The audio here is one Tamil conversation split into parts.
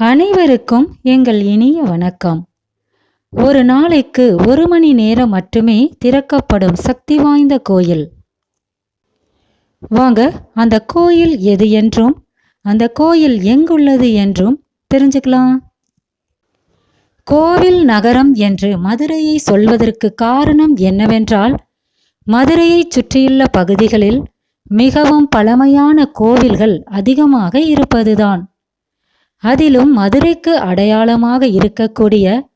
அனைவருக்கும் எங்கள் இனிய வணக்கம். ஒரு நாளைக்கு ஒரு மணி நேரம் மட்டுமே திறக்கப்படும் சக்தி வாய்ந்த கோயில். வாங்க அந்த கோயில் எது என்றும் அந்த கோயில் எங்குள்ளது என்றும் தெரிஞ்சுக்கலாம். கோவில் நகரம் என்று மதுரையை சொல்வதற்கு காரணம் என்னவென்றால் மதுரையைச் சுற்றியுள்ள பகுதிகளில் மிகவும் பழமையான கோவில்கள் அதிகமாக இருப்பதுதான். அதிலும் மதுரைக்கு அடையாளமாக இருக்கக்கூடிய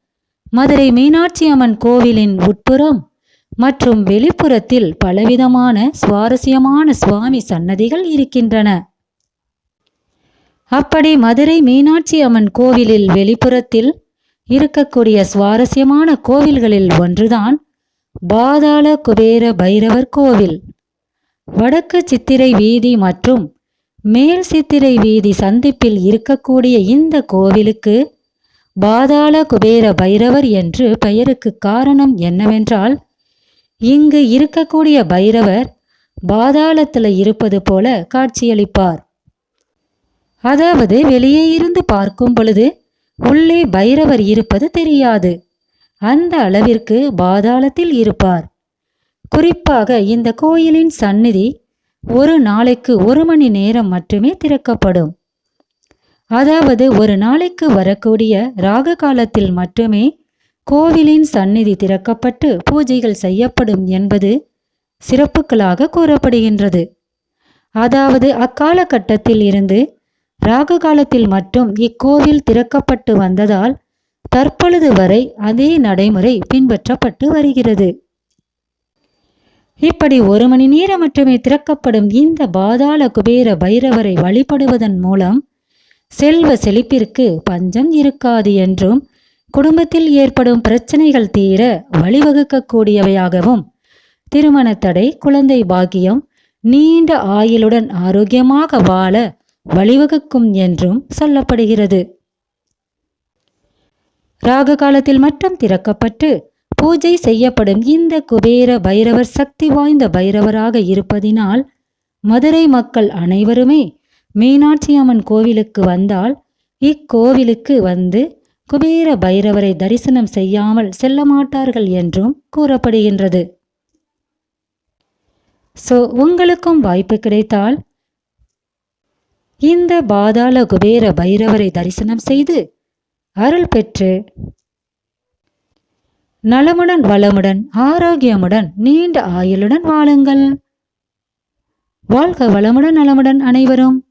மதுரை மீனாட்சி அம்மன் கோவிலின் உட்புறம் மற்றும் வெளிப்புறத்தில் பலவிதமான சுவாரஸ்யமான சுவாமி சன்னதிகள் இருக்கின்றன. அப்படி மதுரை மீனாட்சி அம்மன் கோவிலில் வெளிப்புறத்தில் இருக்கக்கூடிய சுவாரஸ்யமான கோவில்களில் ஒன்றுதான் பாதாள குபேர பைரவர் கோவில். வடக்கு சித்திரை வீதி மற்றும் மேல் சித்திரை வீதி சந்திப்பில் இருக்கக்கூடிய இந்த கோவிலுக்கு பாதாள குபேர பைரவர் என்று பெயருக்கு காரணம் என்னவென்றால் இங்கு இருக்கக்கூடிய பைரவர் பாதாளத்தில் இருப்பது போல காட்சியளிப்பார். அதாவது வெளியே இருந்து பார்க்கும் பொழுது உள்ளே பைரவர் இருப்பது தெரியாது. அந்த அளவிற்கு பாதாளத்தில் இருப்பார். குறிப்பாக இந்த கோயிலின் சந்நிதி ஒரு நாளைக்கு ஒரு மணி நேரம் மட்டுமே திறக்கப்படும். அதாவது ஒரு நாளைக்கு வரக்கூடிய ராக காலத்தில் மட்டுமே கோவிலின் சந்நிதி திறக்கப்பட்டு பூஜைகள் செய்யப்படும் என்பது சிறப்புகளாக கூறப்படுகின்றது. அதாவது அக்காலகட்டத்தில் இருந்து ராக காலத்தில் மட்டும் இக்கோவில் திறக்கப்பட்டு வந்ததால் தற்பொழுது வரை அதே நடைமுறை பின்பற்றப்பட்டு வருகிறது. இப்படி ஒரு மணி நேரம் மட்டுமே திறக்கப்படும் இந்த பாதாள குபேர பைரவரை வழிபடுவதன் மூலம் செல்வ செழிப்பிற்கு பஞ்சம் இருக்காது என்றும் குடும்பத்தில் ஏற்படும் பிரச்சனைகள் தீர வழிவகுக்கக்கூடியவையாகவும் திருமண தடை குழந்தை பாக்கியம் நீண்ட ஆயுளுடன் ஆரோக்கியமாக வாழ வழிவகுக்கும் என்றும் சொல்லப்படுகிறது. ராக காலத்தில் மட்டும் திறக்கப்பட்டு பூஜை செய்யப்படும் இந்த குபேர பைரவர் சக்தி வாய்ந்த பைரவராக இருப்பதினால் மதுரை மக்கள் அனைவருமே மீனாட்சி அம்மன் கோவிலுக்கு வந்தால் இக்கோவிலுக்கு வந்து குபேர பைரவரை தரிசனம் செய்யாமல் செல்ல மாட்டார்கள் என்றும் கூறப்படுகின்றது. ஸோ உங்களுக்கும் வாய்ப்பு கிடைத்தால் இந்த பாதாள குபேர பைரவரை தரிசனம் செய்து அருள் பெற்று நலமுடன் வளமுடன் ஆரோக்கியமுடன் நீண்ட ஆயுளுடன் வாழுங்கள். வாழ்க வளமுடன் நலமுடன் அனைவரும்.